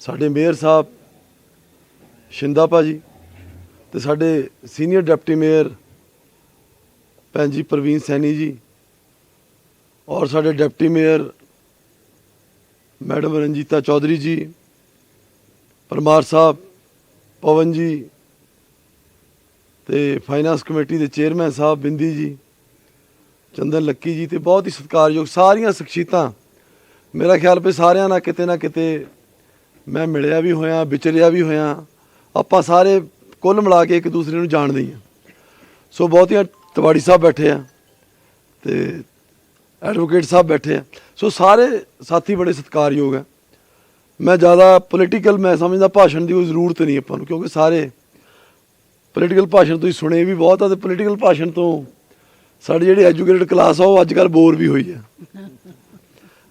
ਸਾਡੇ ਮੇਅਰ ਸਾਹਿਬ, ਸ਼ਿੰਦਾ ਭਾਜੀ ਤੇ ਸਾਡੇ ਸੀਨੀਅਰ ਡਿਪਟੀ ਮੇਅਰ ਭੈਣ ਜੀ ਪ੍ਰਵੀਨ ਸੈਣੀ ਜੀ ਔਰ ਸਾਡੇ deputy mayor madam Ranjita Chaudhary ji, Parmar Sahib, Pawan ji ਤੇ ਫਾਈਨਾਂਸ ਕਮੇਟੀ ਦੇ ਚੇਅਰਮੈਨ ਸਾਹਿਬ ਬਿੰਦੀ ਜੀ, ਚੰਦਨ ਲੱਕੀ ਜੀ ਤੇ ਬਹੁਤ ਹੀ ਸਤਿਕਾਰਯੋਗ ਸਾਰੀਆਂ ਸ਼ਖਸੀਅਤਾਂ। ਮੇਰਾ ਖਿਆਲ ਵੀ ਸਾਰਿਆਂ ਨਾਲ ਕਿਤੇ ਨਾ ਕਿਤੇ ਮੈਂ ਮਿਲਿਆ ਵੀ ਹੋਇਆ, ਵਿਚਰਿਆ ਵੀ ਹੋਇਆ, ਆਪਾਂ ਸਾਰੇ ਕੁੱਲ ਮਿਲਾ ਕੇ ਇੱਕ ਦੂਸਰੇ ਨੂੰ ਜਾਣਦੇ ਹੀ ਹਾਂ। ਸੋ ਬਹੁਤੀਆਂ ਤਵਾੜੀ ਸਾਹਿਬ ਬੈਠੇ ਆ ਤੇ ਐਡਵੋਕੇਟ ਸਾਹਿਬ ਬੈਠੇ ਆ। ਸੋ ਸਾਰੇ ਸਾਥੀ ਬੜੇ ਸਤਿਕਾਰਯੋਗ ਆ। ਮੈਂ ਜ਼ਿਆਦਾ ਪੋਲੀਟੀਕਲ ਮੈਂ ਸਮਝਦਾ ਭਾਸ਼ਣ ਦੀ ਕੋਈ ਜ਼ਰੂਰਤ ਨਹੀਂ ਆਪਾਂ ਨੂੰ, ਕਿਉਂਕਿ ਸਾਰੇ ਪੋਲੀਟੀਕਲ ਭਾਸ਼ਣ ਤੁਸੀਂ ਸੁਣੇ ਵੀ ਬਹੁਤ ਆ ਤੇ ਪੋਲੀਟੀਕਲ ਭਾਸ਼ਣ ਤੋਂ ਸਾਡੀ ਜਿਹੜੀ ਐਜੂਕੇਟਡ ਕਲਾਸ ਆ, ਉਹ ਅੱਜ ਕੱਲ੍ਹ ਬੋਰ ਵੀ ਹੋਈ ਆ।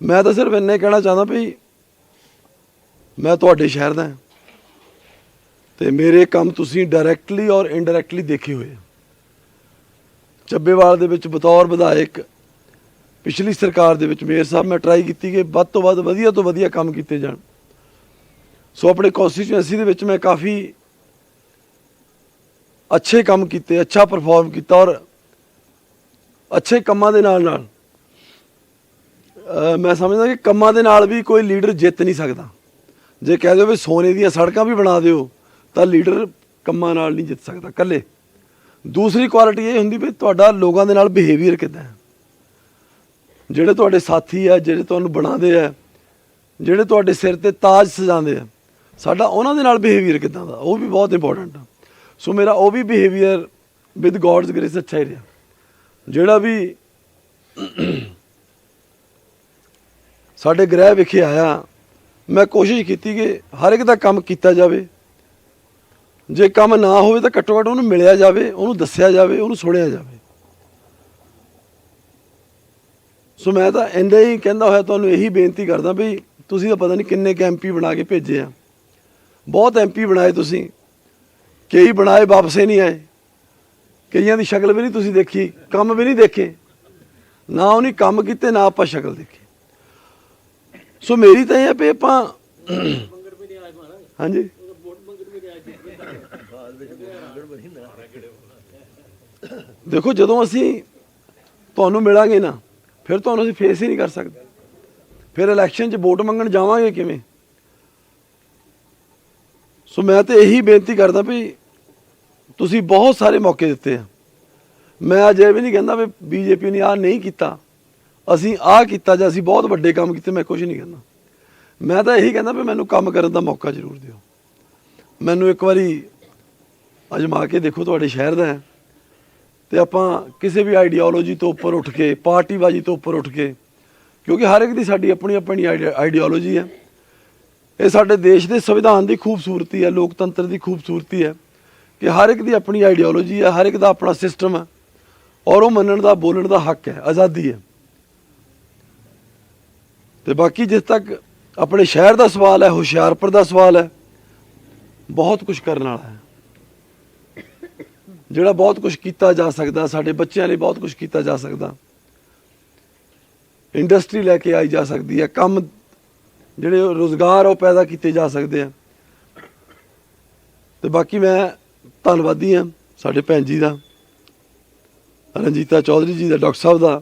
ਮੈਂ ਤਾਂ ਸਿਰਫ ਇੰਨੇ ਕਹਿਣਾ ਚਾਹੁੰਦਾ ਵੀ ਮੈਂ ਤੁਹਾਡੇ ਸ਼ਹਿਰ ਦਾ ਹਾਂ। ਤੇ ਮੇਰੇ ਕੰਮ ਤੁਸੀਂ ਡਾਇਰੈਕਟਲੀ ਔਰ ਇਨਡਾਇਰੈਕਟਲੀ ਦੇਖੇ ਹੋਏ ਚੱਬੇਵਾਲ ਦੇ ਵਿੱਚ ਬਤੌਰ ਵਿਧਾਇਕ, ਪਿਛਲੀ ਸਰਕਾਰ ਦੇ ਵਿੱਚ ਮੇਅਰ ਸਾਹਿਬ ਮੈਂ ਟਰਾਈ ਕੀਤੀ ਕਿ ਵੱਧ ਤੋਂ ਵੱਧ ਵਧੀਆ ਤੋਂ ਵਧੀਆ ਕੰਮ ਕੀਤੇ ਜਾਣ। ਸੋ ਆਪਣੇ ਕਨਸਟੀਚੁਐਂਸੀ ਦੇ ਵਿੱਚ ਮੈਂ ਕਾਫੀ ਅੱਛੇ ਕੰਮ ਕੀਤੇ, ਅੱਛਾ ਪਰਫਾਰਮ ਕੀਤਾ ਔਰ ਅੱਛੇ ਕੰਮਾਂ ਦੇ ਨਾਲ ਨਾਲ ਮੈਂ ਸਮਝਦਾ ਕਿ ਕੰਮਾਂ ਦੇ ਨਾਲ ਵੀ ਕੋਈ ਲੀਡਰ ਜਿੱਤ ਨਹੀਂ ਸਕਦਾ। ਜੇ ਕਹਿ ਦਿਓ ਵੀ ਸੋਨੇ ਦੀਆਂ ਸੜਕਾਂ ਵੀ ਬਣਾ ਦਿਓ, ਤਾਂ ਲੀਡਰ ਕੰਮਾਂ ਨਾਲ ਨਹੀਂ ਜਿੱਤ ਸਕਦਾ, ਇਕੱਲੇ। ਦੂਸਰੀ ਕੁਆਲਿਟੀ ਇਹ ਹੁੰਦੀ ਵੀ ਤੁਹਾਡਾ ਲੋਕਾਂ ਦੇ ਨਾਲ ਬਿਹੇਵੀਅਰ ਕਿਦਾਂ ਹੈ? ਜਿਹੜੇ ਤੁਹਾਡੇ ਸਾਥੀ ਆ, ਜਿਹੜੇ ਤੁਹਾਨੂੰ ਬਣਾਉਂਦੇ ਆ, ਜਿਹੜੇ ਤੁਹਾਡੇ ਸਿਰ ਤੇ ਤਾਜ ਸਜਾਉਂਦੇ ਆ, ਸਾਡਾ ਉਹਨਾਂ ਦੇ ਨਾਲ ਬਿਹੇਵੀਅਰ ਕਿਦਾਂ ਦਾ? ਉਹ ਵੀ ਬਹੁਤ ਇੰਪੋਰਟੈਂਟ ਆ। ਸੋ ਮੇਰਾ ਉਹ ਵੀ ਬਿਹੇਵੀਅਰ ਵਿਦ ਗੋਡਸ ਗ੍ਰੇਸ ਅੱਛਾ ਹੀ ਰਿਹਾ। ਜਿਹੜਾ ਵੀ ਸਾਡੇ ਗ੍ਰਹਿ ਵਿਖੇ ਆਇਆ ਮੈਂ ਕੋਸ਼ਿਸ਼ ਕੀਤੀ ਕਿ ਹਰ ਇੱਕ ਦਾ ਕੰਮ ਕੀਤਾ ਜਾਵੇ। ਜੇ ਕੰਮ ਨਾ ਹੋਵੇ ਤਾਂ ਘੱਟੋ ਘੱਟ ਉਹਨੂੰ ਮਿਲਿਆ ਜਾਵੇ, ਉਹਨੂੰ ਦੱਸਿਆ ਜਾਵੇ, ਉਹਨੂੰ ਸੁਣਿਆ ਜਾਵੇ। ਸੋ ਮੈਂ ਤਾਂ ਇੰਦੇ ਹੀ ਕਹਿੰਦਾ ਹੋਇਆ, ਤੁਹਾਨੂੰ ਇਹੀ ਬੇਨਤੀ ਕਰਦਾ ਵੀ ਤੁਸੀਂ ਤਾਂ ਪਤਾ ਨਹੀਂ ਕਿੰਨੇ ਐਮਪੀ ਬਣਾ ਕੇ ਭੇਜੇ ਆ। ਬਹੁਤ ਐਮਪੀ ਬਣਾਏ ਤੁਸੀਂ। ਕਈ ਬਣਾਏ ਵਾਪਸੇ ਨਹੀਂ ਆਏ। ਕਈਆਂ ਦੀ ਸ਼ਕਲ ਵੀ ਨਹੀਂ ਤੁਸੀਂ ਦੇਖੀ, ਕੰਮ ਵੀ ਨਹੀਂ ਦੇਖੇ। ਨਾ ਉਹਨੇ ਕੰਮ ਕੀਤੇ, ਨਾ ਆਪਾਂ ਸ਼ਕਲ ਦੇਖੀ। ਸੋ ਮੇਰੀ ਤਾਂ ਇਹ ਹੈ ਵੀ ਆਪਾਂ ਹਾਂਜੀ। ਦੇਖੋ, ਜਦੋਂ ਅਸੀਂ ਤੁਹਾਨੂੰ ਮਿਲਾਂਗੇ ਨਾ, ਫਿਰ ਤੁਹਾਨੂੰ ਅਸੀਂ ਫੇਸ ਹੀ ਨਹੀਂ ਕਰ ਸਕਦੇ। ਫਿਰ ਇਲੈਕਸ਼ਨ 'ਚ ਵੋਟ ਮੰਗਣ ਜਾਵਾਂਗੇ ਕਿਵੇਂ? ਸੋ ਮੈਂ ਤੇ ਇਹੀ ਬੇਨਤੀ ਕਰਦਾ ਵੀ ਤੁਸੀਂ ਬਹੁਤ ਸਾਰੇ ਮੌਕੇ ਦਿੱਤੇ ਆ। ਮੈਂ ਅਜੇ ਵੀ ਨਹੀਂ ਕਹਿੰਦਾ ਵੀ ਬੀਜੇਪੀ ਨੇ ਆਹ ਨਹੀਂ ਕੀਤਾ। ਅਸੀਂ ਆਹ ਕੀਤਾ ਜਾਂ ਅਸੀਂ ਬਹੁਤ ਵੱਡੇ ਕੰਮ ਕੀਤੇ, ਮੈਂ ਕੁਝ ਨਹੀਂ ਕਹਿੰਦਾ। ਮੈਂ ਤਾਂ ਇਹੀ ਕਹਿੰਦਾ ਵੀ ਮੈਨੂੰ ਕੰਮ ਕਰਨ ਦਾ ਮੌਕਾ ਜ਼ਰੂਰ ਦਿਓ। ਮੈਨੂੰ ਇੱਕ ਵਾਰੀ ਅਜਮਾ ਕੇ ਦੇਖੋ, ਤੁਹਾਡੇ ਸ਼ਹਿਰ ਦਾ ਹੈ। ਤੇ ਆਪਾਂ ਕਿਸੇ ਵੀ ਆਈਡੀਓਲੋਜੀ ਤੋਂ ਉੱਪਰ ਉੱਠ ਕੇ ਪਾਰਟੀਬਾਜ਼ੀ ਤੋਂ ਉੱਪਰ ਉੱਠ ਕੇ, ਕਿਉਂਕਿ ਹਰ ਇੱਕ ਦੀ ਸਾਡੀ ਆਪਣੀ ਆਪਣੀ ਆਈਡੀਓਲੋਜੀ ਹੈ। ਇਹ ਸਾਡੇ ਦੇਸ਼ ਦੇ ਸੰਵਿਧਾਨ ਦੀ ਖੂਬਸੂਰਤੀ ਹੈ, ਲੋਕਤੰਤਰ ਦੀ ਖੂਬਸੂਰਤੀ ਹੈ ਕਿ ਹਰ ਇੱਕ ਦੀ ਆਪਣੀ ਆਈਡੀਓਲੋਜੀ ਹੈ, ਹਰ ਇੱਕ ਦਾ ਆਪਣਾ ਸਿਸਟਮ ਹੈ। ਔਰ ਉਹ ਮੰਨਣ ਦਾ, ਬੋਲਣ ਦਾ ਹੱਕ ਹੈ, ਆਜ਼ਾਦੀ ਹੈ। ਤੇ ਬਾਕੀ ਜਿਸ ਤੱਕ ਆਪਣੇ ਸ਼ਹਿਰ ਦਾ ਸਵਾਲ ਹੈ, ਹੁਸ਼ਿਆਰਪੁਰ ਦਾ ਸਵਾਲ ਹੈ, ਬਹੁਤ ਕੁਝ ਕਰਨ ਵਾਲਾ ਹੈ। ਜਿਹੜਾ ਬਹੁਤ ਕੁਝ ਕੀਤਾ ਜਾ ਸਕਦਾ, ਸਾਡੇ ਬੱਚਿਆਂ ਲਈ ਬਹੁਤ ਕੁਝ ਕੀਤਾ ਜਾ ਸਕਦਾ। ਇੰਡਸਟਰੀ ਲੈ ਕੇ ਆਈ ਜਾ ਸਕਦੀ ਹੈ, ਕੰਮ ਜਿਹੜੇ ਰੋਜ਼ਗਾਰ ਉਹ ਪੈਦਾ ਕੀਤੇ ਜਾ ਸਕਦੇ ਆ। ਤੇ ਬਾਕੀ ਮੈਂ ਧੰਨਵਾਦੀ ਹਾਂ ਸਾਡੇ ਭੈਣ ਜੀ ਦਾ, ਰਣਜੀਤਾ ਚੌਧਰੀ ਜੀ ਦਾ, ਡਾਕਟਰ ਸਾਹਿਬ ਦਾ।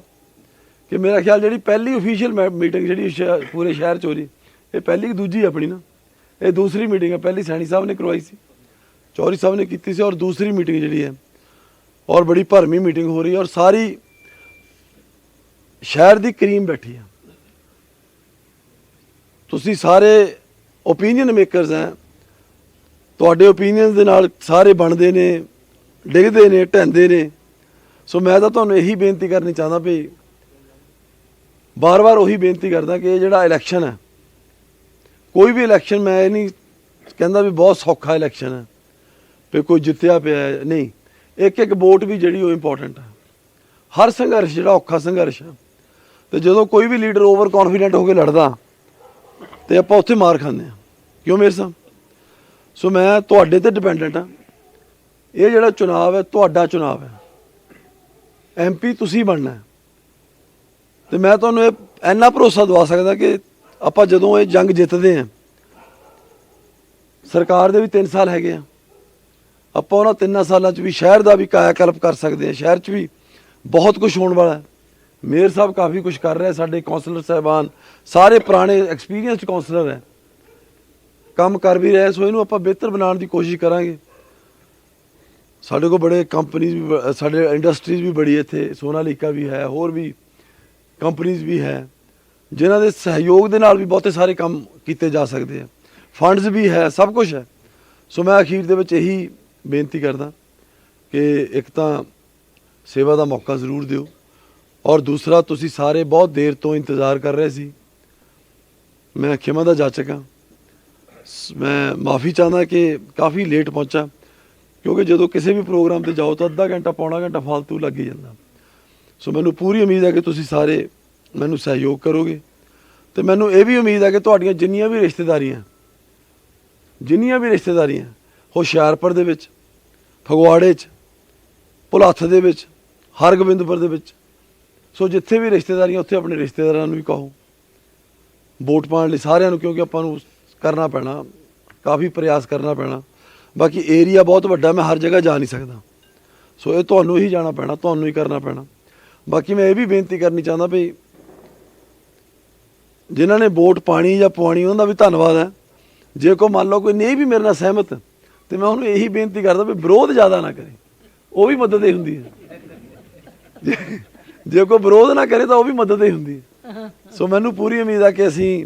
ਕਿ ਮੇਰਾ ਖਿਆਲ ਜਿਹੜੀ ਪਹਿਲੀ ਅਫੀਸ਼ੀਅਲ ਮੀਟਿੰਗ ਜਿਹੜੀ ਸ਼ਹਿ- ਪੂਰੇ ਸ਼ਹਿਰ ਚ ਹੋ ਰਹੀ, ਇਹ ਪਹਿਲੀ ਦੂਜੀ ਆਪਣੀ ਨਾ? ਇਹ ਦੂਸਰੀ ਮੀਟਿੰਗ ਹੈ, ਪਹਿਲੀ ਸੈਣੀ ਸਾਹਿਬ ਨੇ ਕਰਵਾਈ ਸੀ। ਚੌਧਰੀ ਸਾਹਿਬ ਨੇ ਕੀਤੀ ਸੀ ਔਰ ਦੂਸਰੀ ਮੀਟਿੰਗ ਜਿਹੜੀ ਹੈ, ਔਰ ਬੜੀ ਭਰਮੀ ਮੀਟਿੰਗ ਹੋ ਰਹੀ ਹੈ ਔਰ ਸਾਰੀ ਸ਼ਹਿਰ ਦੀ ਕਰੀਮ ਬੈਠੀ ਹੈ। ਤੁਸੀਂ ਸਾਰੇ ਓਪੀਨੀਅਨ ਮੇਕਰਸ ਹੈ, ਤੁਹਾਡੇ ਓਪੀਨੀਅਨਸ ਦੇ ਨਾਲ ਸਾਰੇ ਬਣਦੇ ਨੇ, ਡਿੱਗਦੇ ਨੇ, ਢਹਿੰਦੇ ਨੇ। ਸੋ ਮੈਂ ਤਾਂ ਤੁਹਾਨੂੰ ਇਹੀ ਬੇਨਤੀ ਕਰਨੀ ਚਾਹੁੰਦਾ ਵੀ ਬਾਰ-ਬਾਰ ਉਹੀ ਬੇਨਤੀ ਕਰਦਾ ਕਿ ਇਹ ਜਿਹੜਾ ਇਲੈਕਸ਼ਨ ਹੈ, ਕੋਈ ਵੀ ਇਲੈਕਸ਼ਨ ਮੈਂ ਇਹ ਨਹੀਂ ਕਹਿੰਦਾ ਵੀ ਬਹੁਤ ਸੌਖਾ ਇਲੈਕਸ਼ਨ ਹੈ, ਵੀ ਕੋਈ ਜਿੱਤਿਆ ਪਿਆ ਹੈ, ਨਹੀਂ। ਇੱਕ ਇੱਕ ਵੋਟ ਵੀ ਜਿਹੜੀ ਉਹ ਇੰਪੋਰਟੈਂਟ ਹੈ। ਹਰ ਸੰਘਰਸ਼ ਜਿਹੜਾ ਔਖਾ ਸੰਘਰਸ਼ ਹੈ। ਤੇ ਜਦੋਂ ਕੋਈ ਵੀ ਲੀਡਰ ਓਵਰ ਕੌਨਫੀਡੈਂਟ ਹੋ ਕੇ ਲੜਦਾ, ਤੇ ਆਪਾਂ ਉੱਥੇ ਮਾਰ ਖਾਂਦੇ ਆ ਕਿਉਂ ਮੇਰੇ ਸਾਹਿਬ? ਸੋ ਮੈਂ ਤੁਹਾਡੇ ਤੇ ਡਿਪੈਂਡੈਂਟ ਆ ਇਹ ਜਿਹੜਾ ਚੁਣਾਵ ਹੈ, ਤੁਹਾਡਾ ਚੁਣਾਵ ਹੈ। ਐਮਪੀ ਤੁਸੀਂ ਬਣਨਾ ਤੇ ਮੈਂ ਤੁਹਾਨੂੰ ਇਹ ਇੰਨਾ ਭਰੋਸਾ ਦਵਾ ਸਕਦਾ ਕਿ ਆਪਾਂ ਜਦੋਂ ਇਹ ਜੰਗ ਜਿੱਤਦੇ ਹਾਂ, ਸਰਕਾਰ ਦੇ ਵੀ 3 ਸਾਲ ਹੈਗੇ ਆ, ਆਪਾਂ ਉਹਨਾਂ ਤਿੰਨਾਂ ਸਾਲਾਂ 'ਚ ਵੀ ਸ਼ਹਿਰ ਦਾ ਵੀ ਕਾਇਆਕਲਪ ਕਰ ਸਕਦੇ ਆ, ਸ਼ਹਿਰ 'ਚ ਵੀ ਬਹੁਤ ਕੁਝ ਹੋਣ ਵਾਲਾ ਹੈ। ਮੇਅਰ ਸਾਹਿਬ ਕਾਫੀ ਕੁਝ ਕਰ ਰਹੇ ਸਾਡੇ ਕਾਉਂਸਲਰ ਸਾਹਿਬਾਨ, ਸਾਰੇ ਪੁਰਾਣੇ ਐਕਸਪੀਰੀਅੰਸਡ ਕਾਉਂਸਲਰ ਹੈ। ਕੰਮ ਕਰ ਵੀ ਰਹੇ ਸੋ ਇਹਨੂੰ ਆਪਾਂ ਬਿਹਤਰ ਬਣਾਉਣ ਦੀ ਕੋਸ਼ਿਸ਼ ਕਰਾਂਗੇ। ਸਾਡੇ ਕੋਲ ਬੜੇ ਕੰਪਨੀਆਂ ਸਾਡੇ ਇੰਡਸਟਰੀਜ਼ ਵੀ ਬੜੀ ਇੱਥੇ, ਸੋਨਾਲੀਕਾ ਵੀ ਹੈ, ਹੋਰ ਵੀ ਕੰਪਨੀਆਂ ਵੀ ਹੈ, ਜਿਨ੍ਹਾਂ ਦੇ ਸਹਿਯੋਗ ਦੇ ਨਾਲ ਵੀ ਬਹੁਤੇ ਸਾਰੇ ਕੰਮ ਕੀਤੇ ਜਾ ਸਕਦੇ ਆ। ਫੰਡਸ ਵੀ ਹੈ, ਸਭ ਕੁਝ ਹੈ। ਸੋ ਮੈਂ ਅਖੀਰ ਦੇ ਵਿੱਚ ਇਹੀ ਬੇਨਤੀ ਕਰਦਾ ਕਿ ਇੱਕ ਤਾਂ ਸੇਵਾ ਦਾ ਮੌਕਾ ਜ਼ਰੂਰ ਦਿਓ ਔਰ ਦੂਸਰਾ, ਤੁਸੀਂ ਸਾਰੇ ਬਹੁਤ ਦੇਰ ਤੋਂ ਇੰਤਜ਼ਾਰ ਕਰ ਰਹੇ ਸੀ। ਮੈਂ ਖਿਮਾ ਦਾ ਜਾਚਕ ਹਾਂ। ਸ- ਮੈਂ ਮਾਫੀ ਚਾਹੁੰਦਾ ਕਿ ਕਾਫੀ ਲੇਟ ਪਹੁੰਚਾ, ਕਿਉਂਕਿ ਜਦੋਂ ਕਿਸੇ ਵੀ ਪ੍ਰੋਗਰਾਮ ਤੇ ਜਾਓ ਤਾਂ ਅੱਧਾ ਘੰਟਾ ਪੌਣਾ ਘੰਟਾ ਫालतू ਲੱਗ ਹੀ ਜਾਂਦਾ। ਸੋ ਮੈਨੂੰ ਪੂਰੀ ਉਮੀਦ ਹੈ ਕਿ ਤੁਸੀਂ ਸਾਰੇ ਮੈਨੂੰ ਸਹਿਯੋਗ ਕਰੋਗੇ। ਤੇ ਮੈਨੂੰ ਇਹ ਵੀ ਉਮੀਦ ਹੈ ਕਿ ਤੁਹਾਡੀਆਂ ਜਿੰਨੀਆਂ ਵੀ ਰਿਸ਼ਤੇਦਾਰੀਆਂ, ਜਿੰਨੀਆਂ ਵੀ ਰਿਸ਼ਤੇਦਾਰੀਆਂ ਹੁਸ਼ਿਆਰਪੁਰ ਦੇ ਵਿੱਚ, ਫਗਵਾੜੇ 'ਚ, ਭੁਲੱਥ ਦੇ ਵਿੱਚ, ਹਰਗੋਬਿੰਦਪੁਰ ਦੇ ਵਿੱਚ, ਸੋ ਜਿੱਥੇ ਵੀ ਰਿਸ਼ਤੇਦਾਰੀਆਂ, ਉੱਥੇ ਆਪਣੇ ਰਿਸ਼ਤੇਦਾਰਾਂ ਨੂੰ ਵੀ ਕਹੋ। ਵੋਟ ਪਾਉਣ ਲਈ ਸਾਰਿਆਂ ਨੂੰ, ਕਿਉਂਕਿ ਆਪਾਂ ਨੂੰ ਕਰਨਾ ਪੈਣਾ, ਕਾਫੀ ਪ੍ਰਯਾਸ ਕਰਨਾ ਪੈਣਾ। ਬਾਕੀ ਏਰੀਆ ਬਹੁਤ ਵੱਡਾ, ਮੈਂ ਹਰ ਜਗ੍ਹਾ ਜਾ ਨਹੀਂ ਸਕਦਾ। ਸੋ ਇਹ ਤੁਹਾਨੂੰ ਹੀ ਜਾਣਾ ਪੈਣਾ, ਤੁਹਾਨੂੰ ਹੀ ਕਰਨਾ ਪੈਣਾ। ਬਾਕੀ ਮੈਂ ਇਹ ਵੀ ਬੇਨਤੀ ਕਰਨੀ ਚਾਹੁੰਦਾ ਵੀ ਜਿਨ੍ਹਾਂ ਨੇ ਵੋਟ ਪਾਣੀ ਜਾਂ ਪਵਾਣੀ ਉਹਨਾਂ ਦਾ ਵੀ ਧੰਨਵਾਦ ਹੈ। ਜੇ ਕੋ ਮੰਨ ਲਓ ਕੋਈ ਨਹੀਂ ਵੀ ਮੇਰੇ ਨਾਲ ਸਹਿਮਤ, ਤੇ ਮੈਂ ਉਹਨੂੰ ਇਹੀ ਬੇਨਤੀ ਕਰਦਾ ਵੀ ਵਿਰੋਧ ਜ਼ਿਆਦਾ ਨਾ ਕਰੇ। ਉਹ ਵੀ ਮਦਦ ਹੀ ਹੁੰਦੀ ਹੈ। ਜੇ- ਜੇ ਕੋਈ ਵਿਰੋਧ ਨਾ ਕਰੇ ਤਾਂ ਉਹ ਵੀ ਮਦਦ ਹੀ ਹੁੰਦੀ ਹੈ। ਸੋ ਮੈਨੂੰ ਪੂਰੀ ਉਮੀਦ ਆ ਕਿ ਅਸੀਂ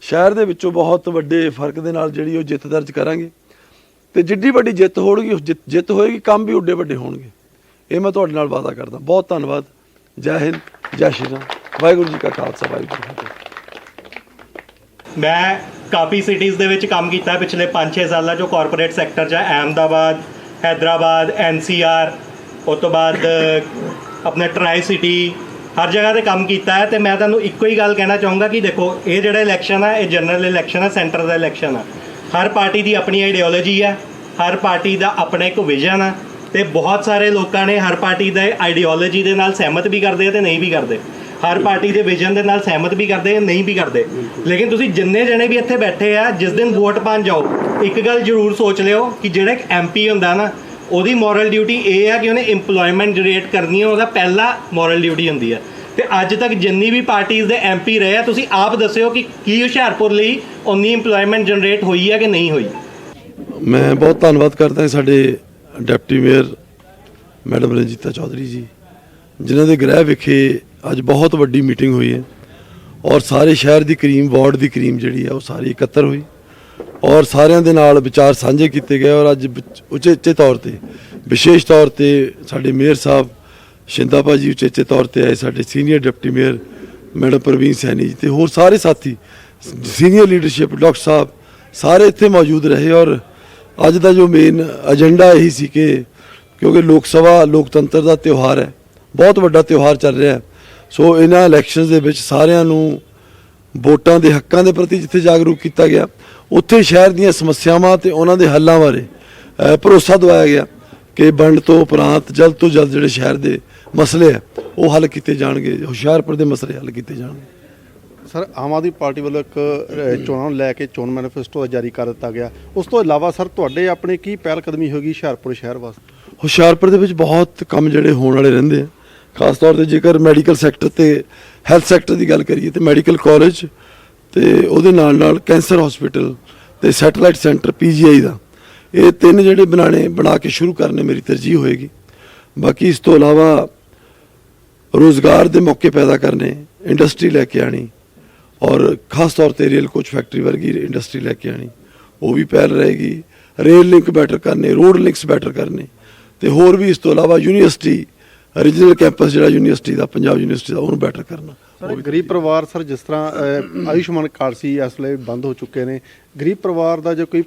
ਸ਼ਹਿਰ ਦੇ ਵਿੱਚੋਂ ਬਹੁਤ ਵੱਡੇ ਫ਼ਰਕ ਦੇ ਨਾਲ ਜਿਹੜੀ ਉਹ ਜਿੱਤ ਦਰਜ ਕਰਾਂਗੇ। ਤੇ ਜਿੱਡੀ ਵੱਡੀ ਜਿੱਤ ਹੋਣਗੀ ਜਿੱਤ- ਜਿੱਤ ਹੋਏਗੀ, ਕੰਮ ਵੀ ਉੱਡੇ ਵੱਡੇ ਹੋਣਗੇ। ਇਹ ਮੈਂ ਤੁਹਾਡੇ ਨਾਲ ਵਾਅਦਾ ਕਰਦਾ। ਬਹੁਤ ਧੰਨਵਾਦ। ਜੈ ਹਿੰਦ, ਜੈ ਸ਼੍ਰੀ ਰਾਮ। ਵਾਹਿਗੁਰੂ ਜੀ ਕਾ ਖਾਲਸਾ, ਵਾਹਿਗੁਰੂ ਜੀ ਕੀ ਫਤਿਹ। ਮੈਂ ਕਾਫੀ ਸਿਟੀਜ਼ ਦੇ ਵਿੱਚ ਕੰਮ ਕੀਤਾ ਪਿਛਲੇ 5-6 ਸਾਲਾਂ ਚੋਂ ਕਾਰਪੋਰੇਟ ਸੈਕਟਰ 'ਚ, ਅਹਿਮਦਾਬਾਦ, ਹੈਦਰਾਬਾਦ ਐਨਸੀਆਰ ਉਸ ਤੋਂ ਬਾਅਦ ਆਪਣੇ ਟਰਾਈ ਸਿਟੀ ਹਰ ਜਗ੍ਹਾ ਤੇ ਕੰਮ ਕੀਤਾ ਹੈ। ਤੇ ਮੈਂ ਤੁਹਾਨੂੰ ਇੱਕੋ ਹੀ ਗੱਲ ਕਹਿਣਾ ਚਾਹੂੰਗਾ ਕਿ ਦੇਖੋ, ਇਹ ਜਿਹੜਾ ਇਲੈਕਸ਼ਨ ਹੈ ਇਹ ਜਨਰਲ ਇਲੈਕਸ਼ਨ ਹੈ ਸੈਂਟਰ ਦਾ ਇਲੈਕਸ਼ਨ ਹੈ ਹਰ ਪਾਰਟੀ ਦੀ ਆਪਣੀ ਆਈਡੀਓਲੋਜੀ ਹੈ ਹਰ ਪਾਰਟੀ ਦਾ ਆਪਣਾ ਇੱਕ ਵਿਜ਼ਨ ਹੈ ਤੇ ਬਹੁਤ ਸਾਰੇ ਲੋਕਾਂ ਨੇ ਹਰ ਪਾਰਟੀ ਦੇ ਆਈਡੀਓਲੋਜੀ ਦੇ ਨਾਲ ਸਹਿਮਤ ਵੀ ਕਰਦੇ ਆ ਤੇ ਨਹੀਂ ਵੀ ਕਰਦੇ। ਹਰ ਪਾਰਟੀ ਦੇ ਵਿਜ਼ਨ ਦੇ ਨਾਲ ਸਹਿਮਤ ਵੀ ਕਰਦੇ ਆ ਨਹੀਂ ਵੀ ਕਰਦੇ। ਲੇਕਿਨ ਤੁਸੀਂ ਜਿੰਨੇ ਜਣੇ ਵੀ ਇੱਥੇ ਬੈਠੇ ਆ ਜਿਸ ਦਿਨ ਵੋਟ ਪਾਣ ਜਾਓ ਇੱਕ ਗੱਲ ਜ਼ਰੂਰ ਸੋਚ ਲਿਓ ਕਿ ਜਿਹੜਾ ਇੱਕ ਐਮਪੀ ਹੁੰਦਾ ਨਾ ਉਹਦੀ ਮੋਰਲ ਡਿਊਟੀ ਇਹ ਆ ਕਿ ਉਹਨੇ ਏਮਪਲੋਇਮੈਂਟ ਜਨਰੇਟ ਕਰਨੀ ਹੈ ਉਹਦਾ ਪਹਿਲਾ ਮੋਰਲ ਡਿਊਟੀ ਹੁੰਦੀ ਹੈ ਤੇ ਅੱਜ ਤੱਕ ਜਿੰਨੀ ਵੀ ਪਾਰਟੀਆਂ ਦੇ ਐਮਪੀ ਰਹੇ ਆ ਤੁਸੀਂ ਆਪ ਦੱਸਿਓ ਕਿ ਕੀ ਹੁਸ਼ਿਆਰਪੁਰ ਲਈ ਉਨੀ ਏਮਪਲੋਇਮੈਂਟ ਜਨਰੇਟ ਹੋਈ ਹੈ ਕਿ ਨਹੀਂ ਹੋਈ? ਮੈਂ ਬਹੁਤ ਧੰਨਵਾਦ ਕਰਦਾ ਹਾਂ ਸਾਡੇ deputy mayor madam Ranjita Chaudhary ji, ਜਿਨ੍ਹਾਂ ਦੇ ਗ੍ਰਹਿ ਵਿਖੇ ਅੱਜ ਬਹੁਤ ਵੱਡੀ ਮੀਟਿੰਗ ਹੋਈ ਹੈ ਔਰ ਸਾਰੇ ਸ਼ਹਿਰ ਦੀ ਕਰੀਮ, ਵਾਰਡ ਦੀ ਕਰੀਮ ਜਿਹੜੀ ਹੈ ਉਹ ਸਾਰੀ ਇਕੱਤਰ ਹੋਈ ਔਰ ਸਾਰਿਆਂ ਦੇ ਨਾਲ ਵਿਚਾਰ ਸਾਂਝੇ ਕੀਤੇ ਗਏ ਔਰ ਅੱਜ ਉਚੇਚੇ ਤੌਰ ਤੇ, ਵਿਸ਼ੇਸ਼ ਤੌਰ ਤੇ ਸਾਡੇ ਮੇਅਰ ਸਾਹਿਬ ਸ਼ਿੰਦਾ ਭਾਜੀ ਉਚੇਚੇ ਤੌਰ ਤੇ ਆਏ ਸਾਡੇ senior deputy mayor madam Parveen Saini ji ਤੇ ਹੋਰ ਸਾਰੇ ਸਾਥੀ ਸੀਨੀਅਰ ਲੀਡਰਸ਼ਿਪ ਡਾਕਟਰ ਸਾਹਿਬ ਸਾਰੇ ਇੱਥੇ ਮੌਜੂਦ ਰਹੇ ਔਰ ਅੱਜ ਦਾ ਜੋ ਮੇਨ ਏਜੰਡਾ ਇਹੀ ਸੀ ਕਿ ਕਿਉਂਕਿ ਲੋਕ ਸਭਾ, ਲੋਕਤੰਤਰ ਦਾ ਤਿਉਹਾਰ ਹੈ, ਬਹੁਤ ਵੱਡਾ ਤਿਉਹਾਰ ਚੱਲ ਰਿਹਾ ਹੈ। ਸੋ ਇਹਨਾਂ ਇਲੈਕਸ਼ਨਸ ਦੇ ਵਿੱਚ ਸਾਰਿਆਂ ਨੂੰ ਵੋਟਾਂ ਦੇ ਹੱਕਾਂ ਦੇ ਪ੍ਰਤੀ ਜਿੱਥੇ ਜਾਗਰੂਕ ਕੀਤਾ ਗਿਆ, ਉੱਥੇ ਸ਼ਹਿਰ ਦੀਆਂ ਸਮੱਸਿਆਵਾਂ ਤੇ ਉਹਨਾਂ ਦੇ ਹੱਲਾਂ ਬਾਰੇ ਭਰੋਸਾ ਦਵਾਇਆ ਗਿਆ ਕਿ ਵੰਡ ਤੋਂ ਉਪਰੰਤ ਜਲਦ ਤੋਂ ਜਲਦ ਜਿਹੜੇ ਸ਼ਹਿਰ ਦੇ ਮਸਲੇ ਆ ਉਹ ਹੱਲ ਕੀਤੇ ਜਾਣਗੇ, ਹੁਸ਼ਿਆਰਪੁਰ ਦੇ ਮਸਲੇ ਹੱਲ ਕੀਤੇ ਜਾਣਗੇ। ਸਰ, ਆਮ ਆਦਮੀ ਪਾਰਟੀ ਵੱਲੋਂ ਇੱਕ ਚੋਣਾਂ ਨੂੰ ਲੈ ਕੇ ਚੋਣ ਮੈਨੀਫੈਸਟੋ ਜਾਰੀ ਕਰ ਦਿੱਤਾ ਗਿਆ। ਉਸ ਤੋਂ ਇਲਾਵਾ ਸਰ, ਤੁਹਾਡੇ ਆਪਣੇ ਕੀ ਪਹਿਲ ਕਦਮੀ ਹੋਗੀ ਹੁਸ਼ਿਆਰਪੁਰ ਸ਼ਹਿਰ ਵਾਸਤੇ? ਹੁਸ਼ਿਆਰਪੁਰ ਦੇ ਵਿੱਚ ਬਹੁਤ ਕੰਮ ਜਿਹੜੇ ਹੋਣ ਵਾਲੇ ਰਹਿੰਦੇ ਆ। ਖਾਸ ਤੌਰ ਤੇ ਜੇਕਰ ਮੈਡੀਕਲ ਸੈਕਟਰ ਤੇ, ਹੈਲਥ ਸੈਕਟਰ ਦੀ ਗੱਲ ਕਰੀਏ ਤੇ ਮੈਡੀਕਲ ਕਾਲਜ ਤੇ ਉਹਦੇ ਨਾਲ ਨਾਲ ਕੈਂਸਰ ਹਸਪੀਟਲ ਤੇ ਸੈਟੇਲਾਈਟ ਸੈਂਟਰ ਪੀਜੀਆਈ ਦਾ। ਇਹ ਤਿੰਨ ਜਿਹੜੇ ਬਣਾਣੇ, ਬਣਾ ਕੇ ਸ਼ੁਰੂ ਕਰਨੇ ਮੇਰੀ ਤਰਜੀਹ ਹੋਏਗੀ। ਬਾਕੀ ਇਸ ਤੋਂ ਇਲਾਵਾ ਰੋਜ਼ਗਾਰ ਦੇ ਮੌਕੇ ਪੈਦਾ ਕਰਨੇ, ਇੰਡਸਟਰੀ ਲੈ ਕੇ ਆਣੀ ਔਰ ਖਾਸ ਤੌਰ ਤੇ ਰੇਲ ਕੋਚ ਫੈਕਟਰੀ ਵਰਗੀ ਇੰਡਸਟਰੀ ਲੈ ਕੇ ਆਣੀ ਉਹ ਵੀ ਪਹਿਲ ਰਹੇਗੀ। ਰੇਲ ਲਿੰਕ ਬੈਟਰ ਕਰਨੇ ਰੋਡ ਲਿੰਕਸ ਬੈਟਰ ਕਰਨੇ ਤੇ ਹੋਰ ਵੀ ਇਸ ਤੋਂ ਇਲਾਵਾ ਯੂਨੀਵਰਸਿਟੀ ਰੀਜਨਲ ਕੈਂਪਸ ਜਿਹੜਾ ਯੂਨੀਵਰਸਿਟੀ ਦਾ ਪੰਜਾਬ ਯੂਨੀਵਰਸਿਟੀ ਦਾ ਉਹਨੂੰ ਬੈਟਰ ਕਰਨਾ। ਸਰ ਗਰੀਬ ਪਰਿਵਾਰ ਸਰ ਜਿਸ ਤਰ੍ਹਾਂ ਆਯੁਸ਼ਮਾਨ ਕਾਰਡ ਸੀ ਇਸ ਵੇਲੇ ਬੰਦ ਹੋ ਚੁੱਕੇ ਨੇ। ਗਰੀਬ ਪਰਿਵਾਰ ਦਾ ਜੇ ਕੋਈ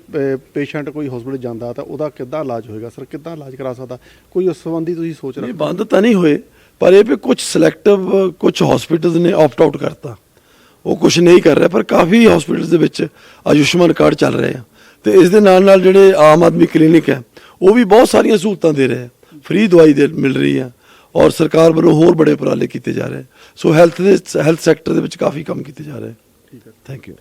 ਪੇਸ਼ੈਂਟ ਕੋਈ ਹਸਪੀਟਲ ਜਾਂਦਾ ਤਾਂ ਉਹਦਾ ਕਿੱਦਾਂ ਇਲਾਜ ਹੋਏਗਾ? ਸਰ ਕਿੱਦਾਂ ਇਲਾਜ ਕਰਾ ਸਕਦਾ? ਕੋਈ ਉਸ ਸੰਬੰਧੀ ਤੁਸੀਂ ਸੋਚ ਰਹੇ ਇਹ ਬੰਦ ਤਾਂ ਨਹੀਂ ਹੋਏ ਪਰ ਇਹ ਵੀ ਕੁਝ ਸਿਲੈਕਟਿਵ ਕੁਝ ਹਸਪੀਟਲਸ ਨੇ ਆਪਟ ਆਊਟ ਕਰਤਾ। ਉਹ ਕੁਝ ਨਹੀਂ ਕਰ ਰਿਹਾ ਪਰ ਕਾਫੀ ਹਸਪੀਟਲਸ ਦੇ ਵਿੱਚ ਆਯੁਸ਼ਮਾਨ ਕਾਰਡ ਚੱਲ ਰਹੇ ਆ। ਤੇ ਇਸ ਦੇ ਨਾਲ ਨਾਲ ਜਿਹੜੇ ਆਮ ਆਦਮੀ ਕਲੀਨਿਕ ਹੈ ਉਹ ਵੀ ਬਹੁਤ ਸਾਰੀਆਂ ਸਹੂਲਤਾਂ ਦੇ ਰਹੇ ਆ। ਫ੍ਰੀ ਦਵਾਈ ਦੇ ਮਿਲ ਰਹੀ ਆ ਔਰ ਸਰਕਾਰ ਵੱਲੋਂ ਹੋਰ ਬੜੇ ਉਪਰਾਲੇ ਕੀਤੇ ਜਾ ਰਹੇ ਸੋ ਹੈਲਥ ਦੇ ਹੈਲਥ ਸੈਕਟਰ ਦੇ ਵਿੱਚ ਕਾਫੀ ਕੰਮ ਕੀਤੇ ਜਾ ਰਹੇ ਠੀਕ ਹੈ। Thank you